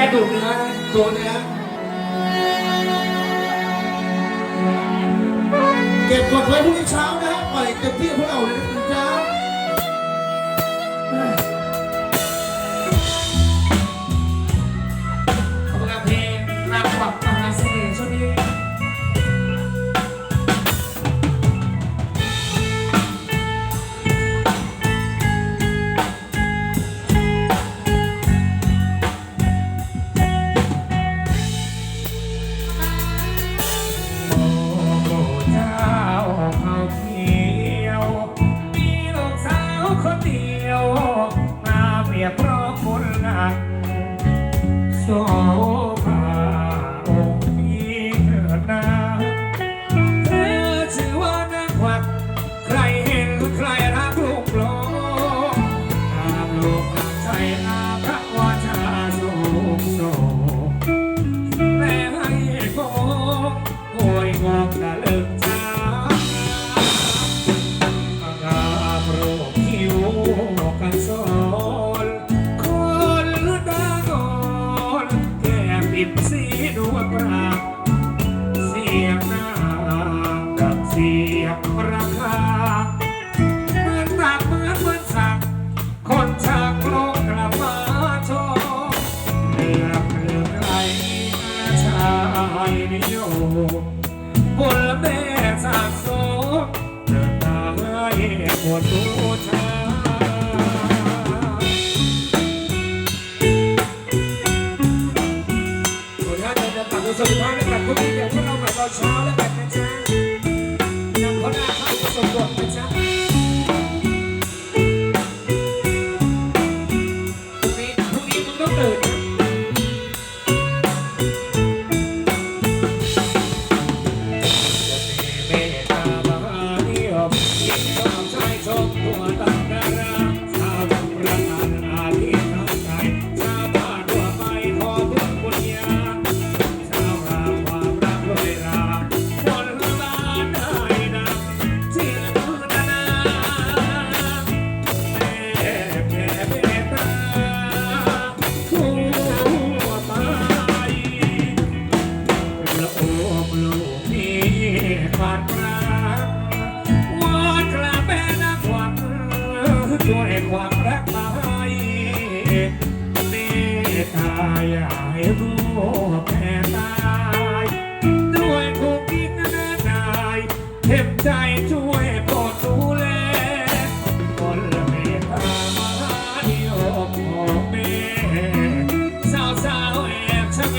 แกดูเนื้อนะดูเนื้อเก็บกดไว้พรุ่งนี้เช้านะปล่อยเต็มที่พวกเราเลยนะจ๊ะ so ยบราคา เหมือนปากเหมือนเหมือนสัก คนชากโลกกลับมาชว์เลือเลือกไรชายนิยมบนแม่สัาโซเดินตาให้หมดรู้ชาสุดท้ายในการทุกทีเดี๋ยวพวกเราใหม่ตอนเช้าและแบบนี้จ้า ลูกนี้ขาดรักวอนกระแม่นักหวังช่วยความรักมาให้เมตตาอยให้รู้แพ้ตายด้วยคงกินเนื้อนายเข็มใจช่วยปรดดูแลคนละเมตตามาเดียวของแม่สาวสาวแอบชะเง